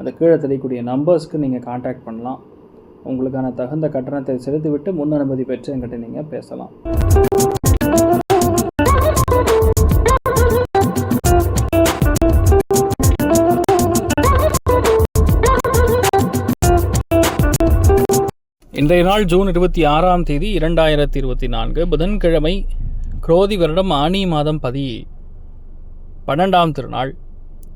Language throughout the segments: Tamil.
அந்த கீழே தெரியக்கூடிய நம்பர்ஸ்க்கு நீங்கள் காண்டாக்ட் பண்ணலாம். உங்களுக்கான தகுந்த கட்டணத்தை செலுத்திவிட்டு முன் அனுமதி பெற்று என்கிட்ட நீங்கள் பேசலாம். இன்றைய நாள் ஜூன் இருபத்தி ஆறாம் தேதி இரண்டாயிரத்தி இருபத்தி நான்கு. புதன்கிழமை குரோதி வருடம் ஆனி மாதம் பதி பன்னெண்டாம் திருநாள்.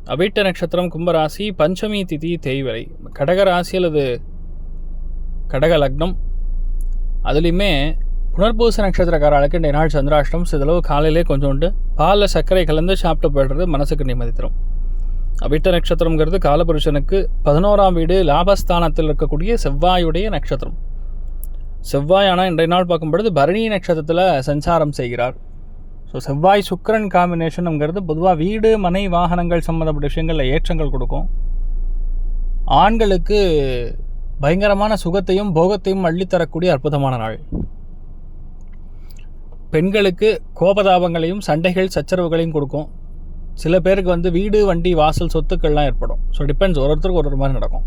அவிட்ட நட்சத்திரம் கும்பராசி பஞ்சமி திதி தேய்வரை. கடக ராசி அல்லது கடக லக்னம். அதுலேயுமே புனர்பூச நட்சத்திரக்காரர்களுக்கு இன்றைய நாள் சந்திராஷ்டம் சிதளவு காலையிலே கொஞ்சோண்டு பாலில் சர்க்கரை கலந்து சாப்பிட்டு போய்டுறது மனசுக்கு நிம்மதி தரும். அவிட்ட நட்சத்திரங்கிறது காலபுருஷனுக்கு பதினோராம் வீடு லாபஸ்தானத்தில் இருக்கக்கூடிய செவ்வாயுடைய நட்சத்திரம். செவ்வாய் ஆனால் இன்றைய நாள் பார்க்கும் பொழுது பரணி நட்சத்திரத்தில் சஞ்சாரம் செய்கிறார். ஸோ செவ்வாய் சுக்கிரன் காம்பினேஷனுங்கிறது பொதுவாக வீடு மனை வாகனங்கள் சம்மந்தப்பட்ட விஷயங்களில் ஏற்றங்கள் கொடுக்கும். ஆண்களுக்கு பயங்கரமான சுகத்தையும் போகத்தையும் அள்ளித்தரக்கூடிய அற்புதமான நாள். பெண்களுக்கு கோபதாபங்களையும் சண்டைகள் சச்சரவுகளையும் கொடுக்கும். சில பேருக்கு வந்து வீடு வண்டி வாசல் சொத்துக்கள்லாம் ஏற்படும். ஸோ டிபெண்ட்ஸ் ஒரு ஒருத்தருக்கு ஒரு ஒரு மாதிரி நடக்கும்.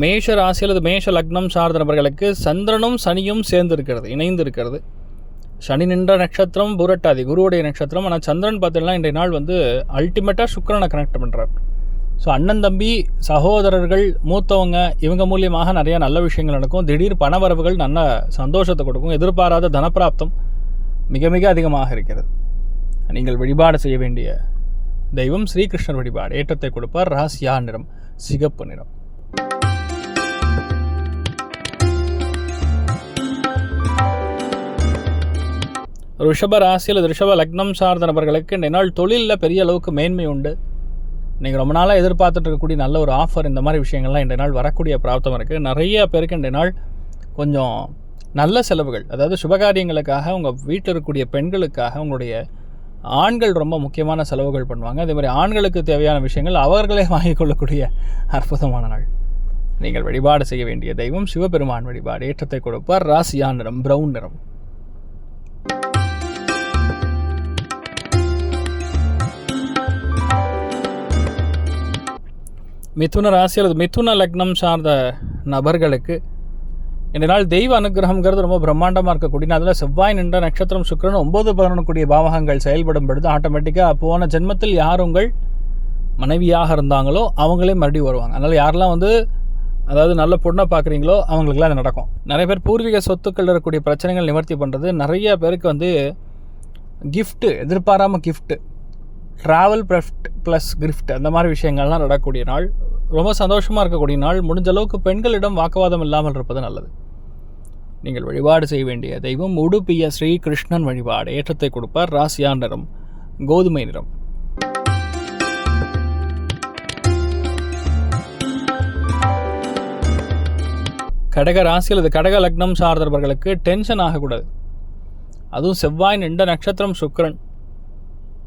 மேஷ ராசி அல்லது மேஷ லக்னம் சார்ந்த நபர்களுக்கு சந்திரனும் சனியும் சேர்ந்து இருக்கிறது இணைந்து இருக்கிறது சனி நின்ற நட்சத்திரம் புரட்டாதி குருவுடைய நட்சத்திரம். ஆனால் சந்திரன் பார்த்தீங்கன்னா இன்றைய நாள் வந்து அல்டிமேட்டாக சுக்கரனை கனெக்ட் பண்ணுறார் ஸோ அண்ணன் தம்பி சகோதரர்கள் மூத்தவங்க இவங்க மூலியமாக நிறையா நல்ல விஷயங்கள் நடக்கும். திடீர் பணவரவுகள் நல்ல சந்தோஷத்தை கொடுக்கும். எதிர்பாராத தனப்பிராப்தம் மிக மிக அதிகமாக இருக்கிறது. நீங்கள் வழிபாடு செய்ய வேண்டிய தெய்வம் ஸ்ரீகிருஷ்ணர் வழிபாடு. ஏற்றத்தை கொடுப்பார். ராசியா நிறம் சிகப்பு நிறம். ரிஷப ராசி அல்லது ரிஷப லக்னம் சார்ந்த நபர்களுக்கு இந்த நாள் தொழிலில் பெரிய அளவுக்கு மேன்மை உண்டு. நீங்கள் ரொம்ப நாளாக எதிர்பார்த்துட்டு இருக்கக்கூடிய நல்ல ஒரு ஆஃபர் இந்த மாதிரி விஷயங்கள்லாம் இந்த நாள் வரக்கூடிய பிராப்தம் இருக்குது நிறைய பேருக்கு இந்த நாள் கொஞ்சம் நல்ல செலவுகள். அதாவது சுபகாரியங்களுக்காக உங்கள் வீட்டில் இருக்கக்கூடிய பெண்களுக்காக உங்களுடைய ஆண்கள் ரொம்ப முக்கியமான செலவுகள் பண்ணுவாங்க. அதே மாதிரி ஆண்களுக்கு தேவையான விஷயங்கள் அவர்களே வாங்கிக் கொள்ளக்கூடிய அற்புதமான நாள். நீங்கள் வழிபாடு செய்ய வேண்டிய தெய்வம் சிவபெருமான் வழிபாடு. ஏற்றத்தை கொடுப்பார். ராசியா நிறம் பிரவுன் நிறம். மிதுன ராசி அல்லது மிதுன லக்னம் சார்ந்த நபர்களுக்கு இந்த நாள் தெய்வ அனுகிரகங்கிறது ரொம்ப பிரம்மாண்டமாக இருக்கக்கூடிய அதில் செவ்வாய் நின்ற நட்சத்திரம் சுக்கரன் ஒம்பது பதினொன்றுக்கூடிய பாவகங்கள் செயல்படும் பொழுது ஆட்டோமேட்டிக்காக போன ஜென்மத்தில் யார் உங்கள் மனைவியாக இருந்தாங்களோ அவங்களே மறுபடியும் வருவாங்க. அதனால் யாரெல்லாம் வந்து அதாவது நல்ல பொண்ணை பார்க்குறீங்களோ அவங்களுக்குலாம் அது நடக்கும். நிறைய பேர் பூர்வீக சொத்துக்கள் இருக்கக்கூடிய பிரச்சனைகள் நிவர்த்தி பண்ணுறது நிறைய பேருக்கு வந்து கிஃப்ட்டு எதிர்பாராமல் கிஃப்ட்டு ட்ராவல் ப்ரெஃப்ட் ப்ளஸ் கிஃப்ட் அந்த மாதிரி விஷயங்கள்லாம் நடக்கக்கூடிய நாள் ரொம்ப சந்தோஷமாக இருக்கக்கூடிய நாள் முடிஞ்ச அளவுக்கு பெண்களிடம் வாக்குவாதம் இல்லாமல் இருப்பது நல்லது. நீங்கள் வழிபாடு செய்ய வேண்டிய தெய்வம் உடுப்பிய ஸ்ரீ கிருஷ்ணன் வழிபாடு ஏற்றத்தை கொடுப்பார் ராசியா நிறம் கோதுமை நிறம். கடக ராசி அல்லது கடக லக்னம் சார்ந்தவர்களுக்கு டென்ஷன் ஆகக்கூடாது. அதுவும் செவ்வாய் நின்ற நட்சத்திரம் சுக்கரன்.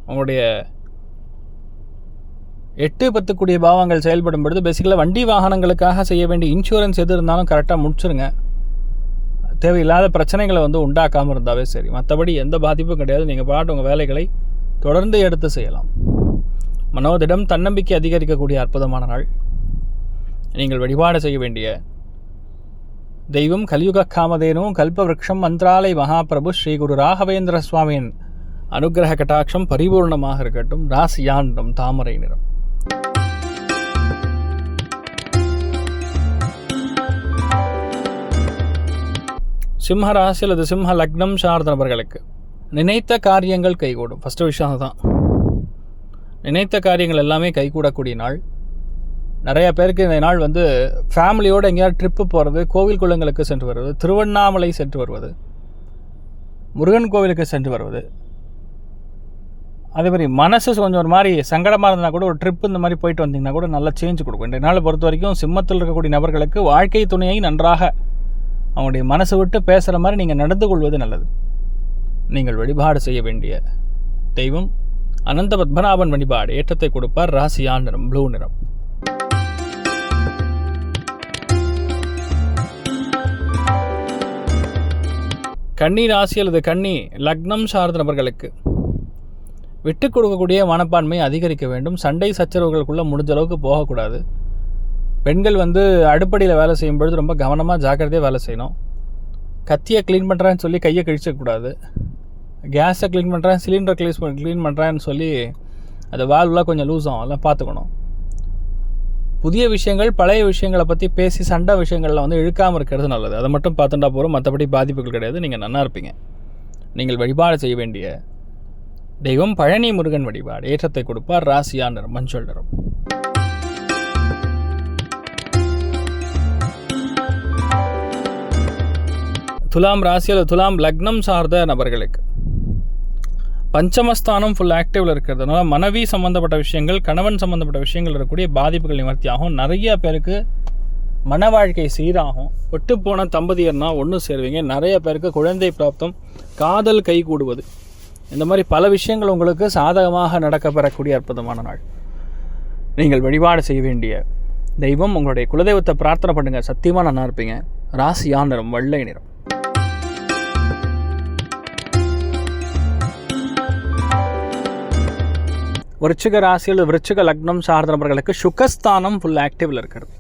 உங்களுடைய எட்டு பத்துக்குடிய பாவங்கள் செயல்படும் பொழுது பேசிக்கலாக வண்டி வாகனங்களுக்காக செய்ய வேண்டிய இன்சூரன்ஸ் எது இருந்தாலும் கரெக்டாக முடிச்சிருங்க. தேவையில்லாத பிரச்சனைகளை வந்து உண்டாக்காமல் இருந்தாவே சரி. மற்றபடி எந்த பாதிப்பும் கிடையாது. நீங்கள் பாட்டு உங்கள் வேலைகளை தொடர்ந்து எடுத்து செய்யலாம். மனோதிடம் தன்னம்பிக்கை அதிகரிக்கக்கூடிய அற்புதமான நாள். நீங்கள் வழிபாடு செய்ய வேண்டிய தெய்வம் கலியுக காமதேனும் கல்பவருஷம் மந்திராலய மகாபிரபு ஸ்ரீ குரு ராகவேந்திர சுவாமியின் அனுகிரக கட்டாட்சம் பரிபூர்ணமாக இருக்கட்டும். ராசியான் தாமரை நிறம். சிம்ம ராசி அல்லது சிம்ம லக்னம் சார்ந்த நபர்களுக்கு நினைத்த காரியங்கள் கைகூடும். ஃபஸ்ட்டு விஷயம் அதுதான். நினைத்த காரியங்கள் எல்லாமே கைகூடக்கூடிய நாள். நிறைய பேருக்கு இந்த நாள் வந்து ஃபேமிலியோடு எங்கேயாவது ட்ரிப்பு போகிறது கோவில் குளங்களுக்கு சென்று வருவது திருவண்ணாமலை சென்று வருவது முருகன் கோவிலுக்கு சென்று வருவது. அதே மாதிரி மனசு கொஞ்சம் ஒரு மாதிரி சங்கடமாக இருந்தால் கூட ஒரு ட்ரிப் இந்த மாதிரி போயிட்டு வந்தீங்கன்னா கூட நல்லா சேஞ்ச் கொடுக்கும். இன்றைய நாளை பொறுத்த வரைக்கும் சிம்மத்தில் இருக்கக்கூடிய நபர்களுக்கு வாழ்க்கை துணையை நன்றாக அவங்களுடைய மனசு விட்டு பேசுகிற மாதிரி நீங்கள் நடந்து கொள்வது நல்லது. நீங்கள் வழிபாடு செய்ய வேண்டிய தெய்வம் அனந்த பத்மநாபன் வழிபாடு ஏற்றத்தை கொடுப்பார். ராசியான் நிறம் ப்ளூ நிறம். கன்னி ராசி அல்லது கன்னி லக்னம் சார்ந்த நபர்களுக்கு விட்டு கொடுக்கக்கூடிய மனப்பான்மை அதிகரிக்க வேண்டும். சண்டை சச்சரவுகளுக்குள்ளே முடிஞ்ச அளவுக்கு போகக்கூடாது. பெண்கள் வந்து அடுப்படியில் வேலை செய்யும் பொழுது ரொம்ப கவனமாக ஜாக்கிரதையாக வேலை செய்யணும். கத்தியை க்ளீன் பண்ணுறேன்னு சொல்லி கையை கழிச்சக்கூடாது கேஸை க்ளீன் பண்ணுறேன் சிலிண்டர் க்ளீஸ் க்ளீன் பண்ணுறேன்னு சொல்லி அந்த வால்வெலாம் கொஞ்சம் லூஸ் ஆகும். அதெல்லாம் பார்த்துக்கணும். புதிய விஷயங்கள் பழைய விஷயங்களை பற்றி பேசி சண்டை விஷயங்களில் வந்து இழுக்காமல் இருக்கிறது நல்லது. அதை மட்டும் பார்த்துட்டா போகிறோம் மற்றபடி பாதிப்புகள் கிடையாது. நீங்கள் நல்லா இருப்பீங்க. நீங்கள் வழிபாடு செய்ய வேண்டிய தெய்வம் பழனி முருகன் வழிபாடு. ஏற்றத்தை கொடுப்பார் ராசியா நிறம் மஞ்சள் நிறம். துலாம் ராசி அல்லது துலாம் லக்னம் சார்ந்த நபர்களுக்கு. பஞ்சமஸ்தானம் ஃபுல் ஆக்டிவில் இருக்கிறதுனால மனைவி சம்மந்தப்பட்ட விஷயங்கள் கணவன் சம்மந்தப்பட்ட விஷயங்கள் இருக்கக்கூடிய பாதிப்புகள் நிவர்த்தி ஆகும் நிறைய பேருக்கு மன வாழ்க்கை சீராகும். விட்டு போன தம்பதியர்னா ஒன்று சேருவீங்க. நிறைய பேருக்கு குழந்தை பிராப்தம் காதல் கை கூடுவது. இந்த மாதிரி பல விஷயங்கள் உங்களுக்கு சாதகமாக நடக்க பெறக்கூடிய அற்புதமான நாள். நீங்கள் வழிபாடு செய்ய வேண்டிய தெய்வம் உங்களுடைய குலதெய்வத்தை பிரார்த்தனை பண்ணுங்கள் சத்தியமாக நல்லா இருப்பீங்க. ராசியா நிறம்? வெள்ளை நிறம். விருச்சிக ராசியில் விருச்சிக லக்னம் சார்ந்த நபர்களுக்கு சுகஸ்தானம் ஃபுல் ஆக்டிவில் இருக்கிறது.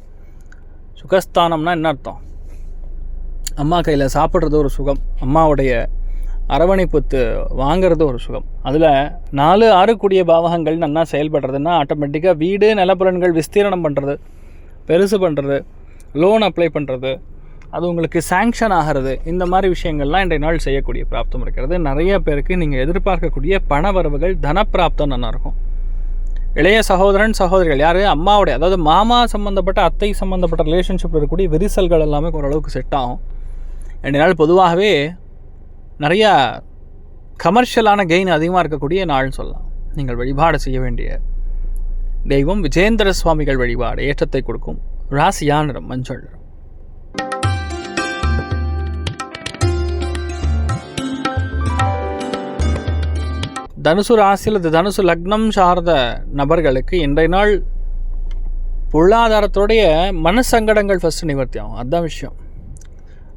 சுகஸ்தானம்னா என்ன அர்த்தம்? அம்மா கையில் சாப்பிட்றது ஒரு சுகம் அம்மாவுடைய அரவணைப்புத்து வாங்கிறது ஒரு சுகம். அதில் நாலு ஆறு கூடிய பாவகங்கள் நல்லா செயல்படுறதுன்னா ஆட்டோமேட்டிக்காக வீடு நிலப்புலன்கள் விஸ்தீரணம் பண்ணுறது பெருசு பண்ணுறது லோன் அப்ளை பண்ணுறது அது உங்களுக்கு சேங்ஷன் ஆகிறது இந்த மாதிரி விஷயங்கள்லாம் இன்றைய நாள் செய்யக்கூடிய பிராப்தம் இருக்கிறது. நிறைய பேருக்கு நீங்கள் எதிர்பார்க்கக்கூடிய பண வரவுகள் தனப்பிராப்தம் நல்லா இருக்கும். இளைய சகோதரன் சகோதரிகள் யார்? அம்மாவுடைய அதாவது மாமா சம்மந்தப்பட்ட அத்தை சம்மந்தப்பட்ட ரிலேஷன்ஷிப் இருக்கக்கூடிய விரிசல்கள் எல்லாமே ஓரளவுக்கு செட் ஆகும். ரெண்டு நாள் பொதுவாகவே நிறையா கமர்ஷியலான கெயின் அதிகமாக இருக்கக்கூடிய நாள்னு சொல்லலாம். நீங்கள் வழிபாடு செய்ய வேண்டிய தெய்வம் விஜேந்திர சுவாமிகள் வழிபாடு ஏற்றத்தை கொடுக்கும். ராசியா நிறம் மஞ்சள். தனுசு ராசியில் இது தனுசு லக்னம் சார்ந்த நபர்களுக்கு இன்றைய நாள் பொருளாதாரத்துடைய மனசங்கடங்கள் ஃபஸ்ட்டு நிவர்த்தி ஆகும். அதுதான் விஷயம்.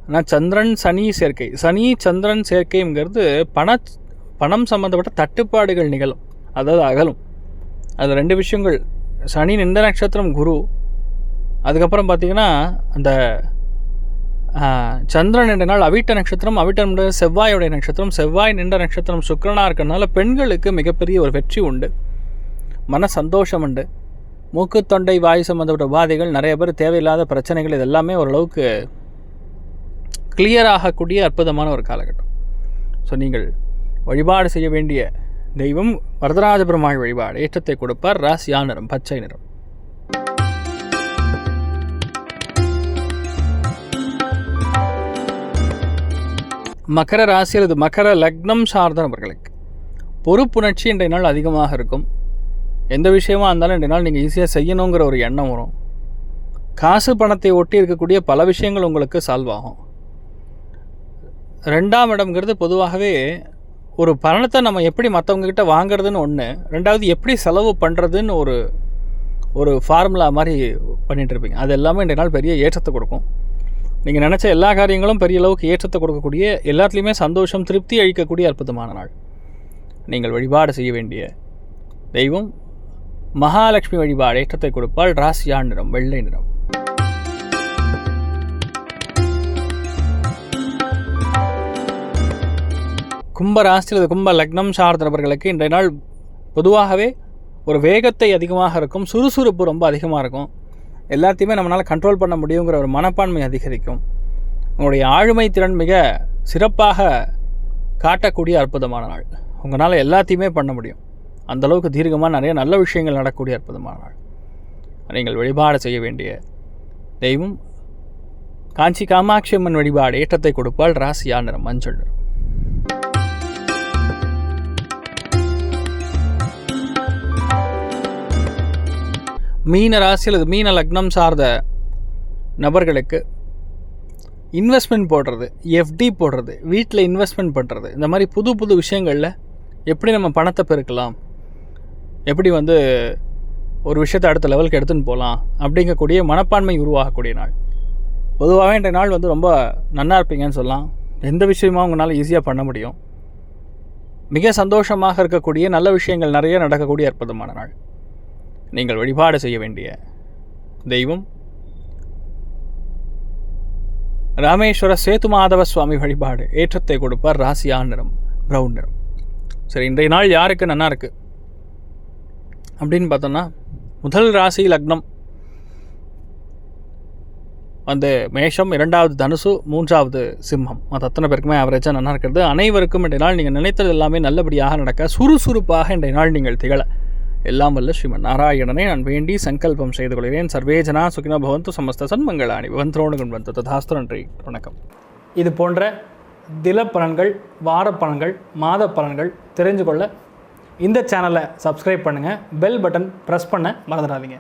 ஆனால் சந்திரன் சனி சேர்க்கை. சனி சந்திரன் சேர்க்கைங்கிறது பண பணம் சம்மந்தப்பட்ட தட்டுப்பாடுகள் நிகழும். அதாவது அகலும். அது ரெண்டு விஷயங்கள். சனி நின்ற நட்சத்திரம் குரு. அதுக்கப்புறம் பார்த்திங்கன்னா அந்த சந்திரன் என்ற நாள் அவிட்ட நட்சத்திரம் அவிட்டம் செவ்வாயுடைய நட்சத்திரம் செவ்வாய் நின்ற நட்சத்திரம் சுக்கரனாக இருக்கிறனால பெண்களுக்கு மிகப்பெரிய ஒரு வெற்றி உண்டு. மன சந்தோஷம் உண்டு. மூக்கு தொண்டை வாயு சம்மந்தப்பட்ட உபாதைகள் நிறைய பேர் தேவையில்லாத பிரச்சனைகள் இது எல்லாமே ஓரளவுக்கு கிளியர் ஆகக்கூடிய அற்புதமான ஒரு காலகட்டம். ஸோ நீங்கள் வழிபாடு செய்ய வேண்டிய தெய்வம் வரதராஜ பெருமாள் வழிபாடு ஏற்றத்தை கொடுப்பார் ராசியா நிறம் பச்சை நிறம். மகர ராசி அல்லது மகர லக்னம் சார்ந்த நபர்களுக்கு. பொறுப்புணர்ச்சி இன்றைய நாள் அதிகமாக இருக்கும். எந்த விஷயமா இருந்தாலும் இன்றைய நாள் நீங்கள் ஈஸியாக செய்யணுங்கிற ஒரு எண்ணம் வரும். காசு பணத்தை ஒட்டி இருக்கக்கூடிய பல விஷயங்கள் உங்களுக்கு சால்வ் ஆகும். ரெண்டாம் இடம்ங்கிறது பொதுவாகவே ஒரு பணத்தை நம்ம எப்படி மற்றவங்கக்கிட்ட வாங்குறதுன்னு ஒன்று ரெண்டாவது எப்படி செலவு பண்ணுறதுன்னு ஒரு ஒரு ஃபார்முலா மாதிரி பண்ணிகிட்ருப்பீங்க அது எல்லாமே இன்றைய நாள் பெரிய ஏற்றத்தை கொடுக்கும். நீங்கள் நினச்ச எல்லா காரியங்களும் பெரிய அளவுக்கு ஏற்றத்தை கொடுக்கக்கூடிய எல்லாத்துலேயுமே சந்தோஷம் திருப்தி அளிக்கக்கூடிய அற்புதமான நாள். நீங்கள் வழிபாடு செய்ய வேண்டிய தெய்வம் மகாலட்சுமி வழிபாடு ஏற்றத்தை கொடுப்பால் ராசியா நிறம் வெள்ளை நிறம். கும்ப ராசி அல்லது கும்ப லக்னம் சார்ந்த நபர்களுக்கு இன்றைய நாள் பொதுவாகவே ஒரு வேகத்தை அதிகமாக இருக்கும் சுறுசுறுப்பு ரொம்ப அதிகமாக இருக்கும். எல்லாத்தையுமே நம்மளால் கண்ட்ரோல் பண்ண முடியுங்கிற ஒரு மனப்பான்மை அதிகரிக்கும். உங்களுடைய ஆளுமை திறன் மிக சிறப்பாக காட்டக்கூடிய அற்புதமான நாள். உங்களால் எல்லாத்தையுமே பண்ண முடியும். அந்தளவுக்கு தீர்க்கமாக நிறைய நல்ல விஷயங்கள் நடக்கக்கூடிய அற்புதமான நாள். நீங்கள் வழிபாடு செய்ய வேண்டிய தெய்வம். காஞ்சி காமாட்சி அம்மன் வழிபாடு ஏற்றத்தை கொடுப்பால் ராசியா நிறம்? மஞ்சள் நிறம். மீன ராசி அல்லது மீன லக்னம் சார்ந்த நபர்களுக்கு இன்வெஸ்ட்மெண்ட் போடுறது எஃப்டி போடுறது வீட்டில் இன்வெஸ்ட்மெண்ட் பண்ணுறது இந்த மாதிரி புது புது விஷயங்களில் எப்படி நம்ம பணத்தை பெருக்கலாம்? எப்படி வந்து ஒரு விஷயத்தை அடுத்த லெவலுக்கு எடுத்துன்னு போகலாம்? அப்படிங்கக்கூடிய மனப்பான்மை உருவாகக்கூடிய நாள். பொதுவாகவே இன்றைய நாள் வந்து ரொம்ப நன்னா இருப்பீங்கன்னு சொல்லலாம். எந்த விஷயமும் உங்களால் ஈஸியாக பண்ண முடியும். மிக சந்தோஷமாக இருக்கக்கூடிய நல்ல விஷயங்கள் நிறைய நடக்கக்கூடிய அற்புதமான நாள். நீங்கள் வழிபாடு செய்ய வேண்டிய தெய்வம் ராமேஸ்வர சேது மாதவ சுவாமி வழிபாடு ஏற்றத்தை கொடுப்பார் ராசியா நிறம் ப்ரௌன் நிறம். சரி இன்றைய நாள் யாருக்கு நல்லா இருக்குது அப்படின்னு பார்த்தோன்னா முதல் ராசி லக்னம். வந்து மேஷம் இரண்டாவது தனுசு மூன்றாவது சிம்மம். அது அத்தனை பேருக்குமே ஆவரேஜாக நல்லா இருக்கிறது. அனைவருக்கும் இன்றைய நாள் நீங்கள் நினைத்தது எல்லாமே நல்லபடியாக நடக்க சுறுசுறுப்பாக இன்றைய நாள் நீங்கள் திகழ. எல்லாம் வல்ல ஸ்ரீமன் நாராயணனை. நான் வேண்டி சங்கல்பம் செய்து கொள்கிறேன். சர்வேஜனா சுகினோ பவந்து சமஸ்த சன்மங்களாணி. பவந்தரோடு வந்து ததாஸ்து நன்றி. வணக்கம். இது போன்ற தில பலன்கள் வார பலன்கள் மாத பலன்கள் தெரிஞ்சு கொள்ள இந்த சேனலை சப்ஸ்கிரைப் பண்ணுங்கள் பெல் பட்டன் ப்ரெஸ் பண்ண மறந்துடாதீங்க.